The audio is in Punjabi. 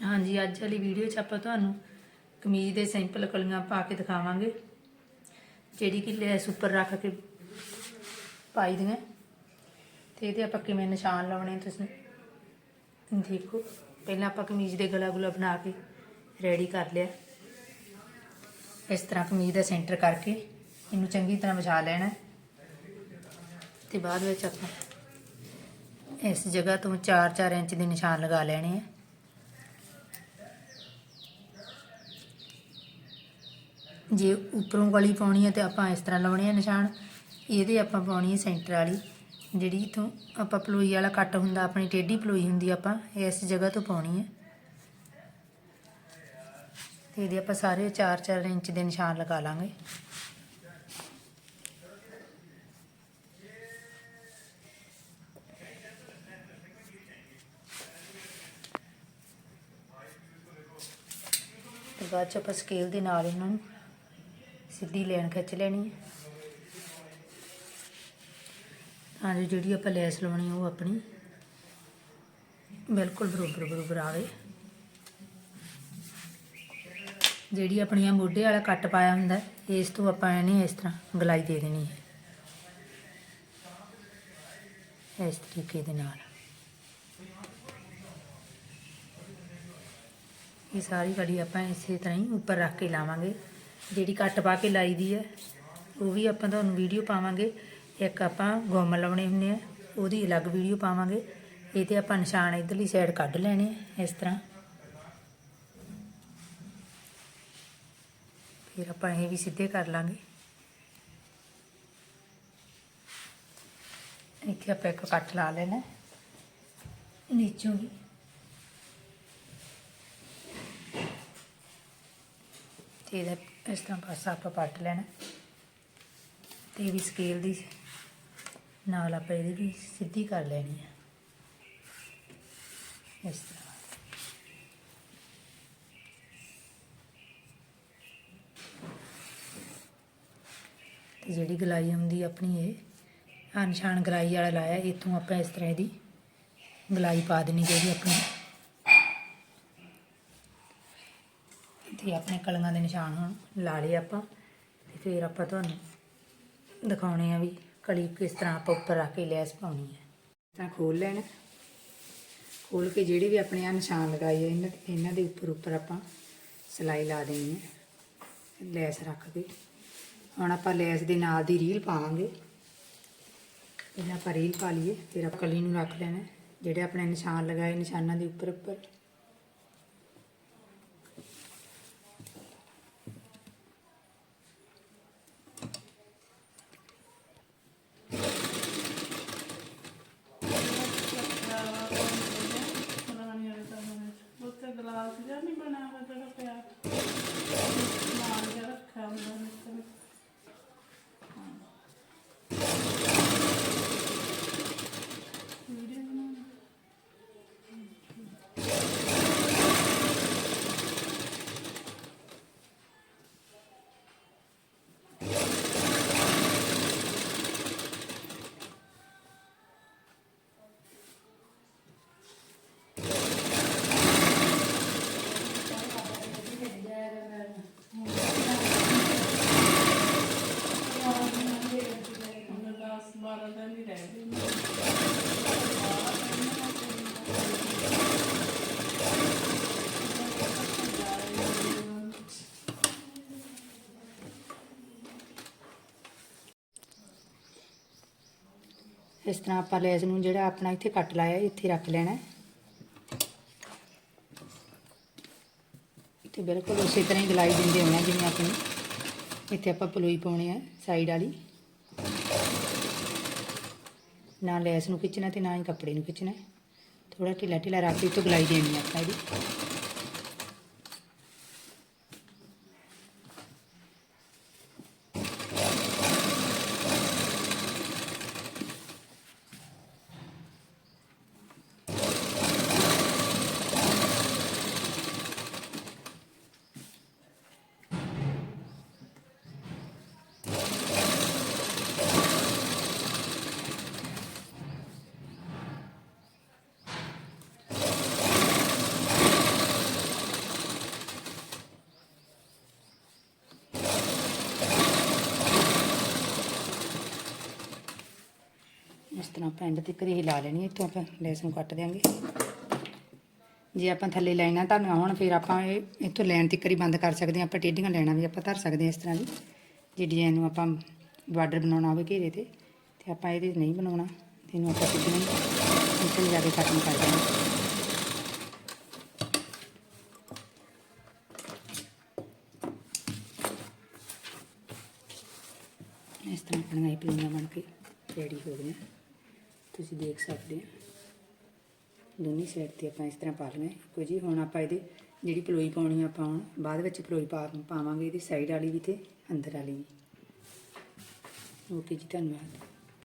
ਹਾਂਜੀ, ਅੱਜ ਵਾਲੀ ਵੀਡੀਓ 'ਚ ਆਪਾਂ ਤੁਹਾਨੂੰ ਕਮੀਜ਼ ਦੇ ਸਿੰਪਲ ਕਲੀਆਂ ਪਾ ਕੇ ਦਿਖਾਵਾਂਗੇ, ਜਿਹੜੀ ਕਿ ਲੈਸ ਉੱਪਰ ਰੱਖ ਕੇ ਪਾਈ ਦੀਆਂ। ਤੇ ਇਹਦੇ ਆਪਾਂ ਕਿਵੇਂ ਨਿਸ਼ਾਨ ਲਾਉਣੇ ਤੁਸੀਂ? ਦੇਖੋ, ਪਹਿਲਾਂ ਆਪਾਂ ਕਮੀਜ਼ ਦੇ ਗਲਾ ਗੁਲਾ ਬਣਾ ਕੇ ਰੈਡੀ ਕਰ ਲਿਆ। ਇਸ ਤਰ੍ਹਾਂ ਕਮੀਜ਼ ਦਾ ਸੈਂਟਰ ਕਰਕੇ ਇਹਨੂੰ ਚੰਗੀ ਤਰ੍ਹਾਂ ਵਿਛਾ ਲੈਣਾ ਤੇ ਬਾਅਦ ਵਿੱਚ ਆਪਾਂ ਇਸ ਜਗ੍ਹਾ ਤੋਂ 4-4 ਇੰਚ ਦੇ ਨਿਸ਼ਾਨ ਲਗਾ ਲੈਣੇ ਆ। ਜੇ ਉੱਪਰੋਂ ਗਲੀ ਪਾਉਣੀ ਹੈ ਤੇ ਆਪਾਂ ਇਸ ਤਰ੍ਹਾਂ ਲਾਉਣੇ ਆ ਨਿਸ਼ਾਨ, ਇਹਦੇ ਆਪਾਂ ਪਾਉਣੀ ਹੈ ਸੈਂਟਰ ਵਾਲੀ। ਜਿਹੜੀ ਇਥੋਂ ਆਪਾਂ ਪਲੋਈ ਵਾਲਾ ਕੱਟ ਹੁੰਦਾ, ਆਪਣੀ ਟੇਢੀ ਪਲੋਈ ਹੁੰਦੀ ਆਪਾਂ ਇਸ ਜਗ੍ਹਾ ਤੋਂ ਪਾਉਣੀ ਹੈ ਤੇ ਇਹਦੇ ਆਪਾਂ ਸਾਰੇ 4-4 ਇੰਚ ਦੇ ਨਿਸ਼ਾਨ ਲਗਾ ਲਾਂਗੇ। ਤੇ ਬਾਅਦ ਚ ਆਪਾਂ ਸਕੇਲ ਦੇ ਨਾਲ ਇਹਨਾਂ ਨੂੰ ਸਿੱਧੀ ਲਾਈਨ ਖਿੱਚ ਲੈਣੀ ਹੈ। ਤਾਂ ਜੋ ਜਿਹੜੀ ਆਪਾਂ ਲੈਸ ਲਾਉਣੀ ਉਹ ਆਪਣੀ ਬਿਲਕੁਲ ਬਰੋਬਰ ਬਰੋਬਰ ਆਵੇ। ਜਿਹੜੀ ਆਪਣੀਆਂ ਮੋਢੇ ਵਾਲਾ ਕੱਟ ਪਾਇਆ ਹੁੰਦਾ, ਇਸ ਤੋਂ ਆਪਾਂ ਇਹਨੇ ਇਸ ਤਰ੍ਹਾਂ ਗਲਾਈ ਦੇ ਦੇਣੀ ਹੈ। ਇਸ ਤਰੀਕੇ ਦੇ ਨਾਲ। ਇਹ ਸਾਰੀ ਕੜੀ ਆਪਾਂ ਇਸੇ ਤਰ੍ਹਾਂ ਹੀ ਉੱਪਰ ਰੱਖ ਕੇ ਲਾਵਾਂਗੇ। ਜਿਹੜੀ ਕੱਟ ਪਾ ਕੇ ਲਾਈ ਦੀ ਹੈ, ਉਹ ਵੀ ਆਪਾਂ ਤੁਹਾਨੂੰ ਵੀਡੀਓ ਪਾਵਾਂਗੇ। ਇੱਕ ਆਪਾਂ ਗੁੰਮ ਲਾਉਣੇ ਹੁੰਦੇ ਆ, ਉਹਦੀ ਅਲੱਗ ਵੀਡੀਓ ਪਾਵਾਂਗੇ। ਇਹ ਤੇ ਆਪਾਂ ਨਿਸ਼ਾਨ ਇਧਰਲੀ ਸਾਈਡ ਕੱਢ ਲੈਣੇ ਆ, ਇਸ ਤਰ੍ਹਾਂ। ਫਿਰ ਆਪਾਂ ਇਹ ਵੀ ਸਿੱਧੇ ਕਰ ਲਾਂਗੇ। ਇੱਥੇ ਆਪਾਂ ਇੱਕ ਕੱਟ ਲਾ ਲੈਣਾ। ਨੀਚੋਂ ਵੀ। ਤੇ ਇਹਦਾ ਇਸ ਤਰ੍ਹਾਂ ਪਾਸਾ ਆਪਾਂ ਪੱਟ ਲੈਣਾ। ਤੇ ਇਹ ਵੀ ਸਕੇਲ ਦੀ ਨਾਲ ਆਪਾਂ ਇਹਦੀ ਵੀ ਸਿੱਧੀ ਕਰ ਲੈਣੀ ਹੈ ਇਸ ਤਰ੍ਹਾਂ। ਤੇ ਜਿਹੜੀ ਗਲਾਈ ਹੁੰਦੀ ਆਪਣੀ ਇਹ ਆ ਨਿਸ਼ਾਨ ਗਲਾਈ ਵਾਲਾ ਲਾਇਆ, ਇੱਥੋਂ ਆਪਾਂ ਇਸ ਤਰ੍ਹਾਂ ਇਹਦੀ ਗਲਾਈ ਪਾ ਦੇਣੀ ਜਿਹੜੀ ਆਪਣੀ। ਤੇ ਆਪਣੇ ਕਲੀਆਂ ਦੇ ਨਿਸ਼ਾਨ ਹੁਣ ਲਾ ਲਏ ਆਪਾਂ ਤੇ ਫਿਰ ਆਪਾਂ ਤੁਹਾਨੂੰ ਦਿਖਾਉਣੇ ਆ ਵੀ ਕਲੀ ਕਿਸ ਤਰ੍ਹਾਂ ਆਪਾਂ ਉੱਪਰ ਰੱਖ ਕੇ ਲੈਸ ਪਾਉਣੀ ਹੈ। ਤਾਂ ਖੋਲ ਲੈਣਾ ਖੋਲ ਕੇ ਜਿਹੜੇ ਵੀ ਆਪਣੇ ਆ ਨਿਸ਼ਾਨ ਲਗਾਏ ਇਹਨਾਂ ਇਹਨਾਂ ਦੇ ਉੱਪਰ ਉੱਪਰ ਆਪਾਂ ਸਿਲਾਈ ਲਾ ਦੇਣੀ ਹੈ, ਲੈਸ ਰੱਖ ਕੇ। ਹੁਣ ਆਪਾਂ ਲੈਸ ਦੇ ਨਾਲ ਦੀ ਰੀਲ ਪਾਵਾਂਗੇ। ਇਹਨਾਂ ਆਪਾਂ ਰੀਲ ਪਾ ਲਈਏ, ਫਿਰ ਆਪਾਂ ਕਲੀ ਨੂੰ ਰੱਖ ਲੈਣਾ ਜਿਹੜੇ ਆਪਣੇ ਨਿਸ਼ਾਨ ਲਗਾਏ ਨਿਸ਼ਾਨਾਂ ਦੇ ਉੱਪਰ ਉੱਪਰ 10 12 ਦਿਨ ਹੀ ਰਹਿ ਗਏ ਨੇ ਇਸ ਤਰ੍ਹਾਂ ਆਪਾਂ ਲੈਸ ਨੂੰ ਜਿਹੜਾ ਆਪਣਾ ਇੱਥੇ ਕੱਟ ਲਾਇਆ ਇੱਥੇ ਰੱਖ ਲੈਣਾ ਹੈ। ਤੇ ਬਿਲਕੁਲ ਉਸੇ ਤਰ੍ਹਾਂ ਹੀ ਗਲਾਈ ਦਿੰਦੇ ਹੋਣਾ ਜਿਵੇਂ ਆਪਣੀ ਇੱਥੇ ਆਪਾਂ ਪਲੋਈ ਪਾਉਣੇ ਆ ਸਾਈਡ ਵਾਲੀ ਨਾ ਲੈਸ ਨੂੰ ਖਿੱਚਣਾ ਤੇ ਨਾ ਹੀ ਕੱਪੜੇ ਨੂੰ ਖਿੱਚਣਾ। ਥੋੜਾ ਢਿੱਲਾ ਢਿੱਲਾ ਰੱਖ ਕੇ ਤੋਂ ਗਲਾਈ ਦੇਣੀ ਆ ਆਪਾਂ ਇਹਦੀ। ਤਰ੍ਹਾਂ ਪੈਂਡ ਤੇ ਕਰੀ ਲਾ ਲੈਣੀ ਇੱਥੋਂ ਆਪਾਂ ਲੈਸ ਨੂੰ ਕੱਟ ਦਿਆਂਗੇ। ਜੇ ਆਪਾਂ ਥੱਲੇ ਲਾਈਨਾਂ ਧਰਨੀਆਂ ਹੋਣ ਫਿਰ ਆਪਾਂ ਇਹ ਇੱਥੋਂ ਲਾਈਨ ਤੱਕ ਹੀ ਬੰਦ ਕਰ ਸਕਦੇ ਹਾਂ, ਆਪਾਂ ਟੇਢੀਆਂ ਲਾਈਨਾਂ ਵੀ ਆਪਾਂ ਧਰ ਸਕਦੇ ਹਾਂ ਇਸ ਤਰ੍ਹਾਂ ਦੀ ਜੇ ਡਿਜ਼ਾਈਨ ਨੂੰ ਆਪਾਂ ਬਾਰਡਰ ਬਣਾਉਣਾ ਹੋਵੇ ਘੇਰੇ ਤੇ ਤੇ ਆਪਾਂ ਇਹਦੇ 'ਚ ਨਹੀਂ ਬਣਾਉਣਾ, ਤੇ ਇਹਨੂੰ ਆਪਾਂ ਸਿੱਧੀਆਂ ਹੀ ਜਾ ਕੇ ਖਤਮ ਕਰ ਦੇਣਾ। ਇਸ ਤਰ੍ਹਾਂ ਆਪਣੀਆਂ ਇਹ ਪਲੇਨਾਂ ਬਣ ਕੇ ਰੈਡੀ ਹੋ ਗਈਆਂ। ਤੁਸੀਂ ਦੇਖ ਸਕਦੇ ਹੋ ਦੋਨੇ ਸਾਈਡ ਤੇ ਆਪਾਂ ਇਸ ਤਰ੍ਹਾਂ ਪਾ ਲਈਆਂ ਕੋਈ ਜੀ, ਹੁਣ ਆਪਾਂ ਇਹਦੇ ਜਿਹੜੀ ਪਲੋਈ ਪਾਉਣੀ ਆਪਾਂ ਹੁਣ ਬਾਅਦ ਵਿੱਚ ਪਲੋਈ ਪਾਵਾਂਗੇ ਇਹਦੀ ਸਾਈਡ ਵਾਲੀ ਵੀ ਤੇ ਅੰਦਰ ਵਾਲੀ ਵੀ। ਓਕੇ ਜੀ, ਧੰਨਵਾਦ।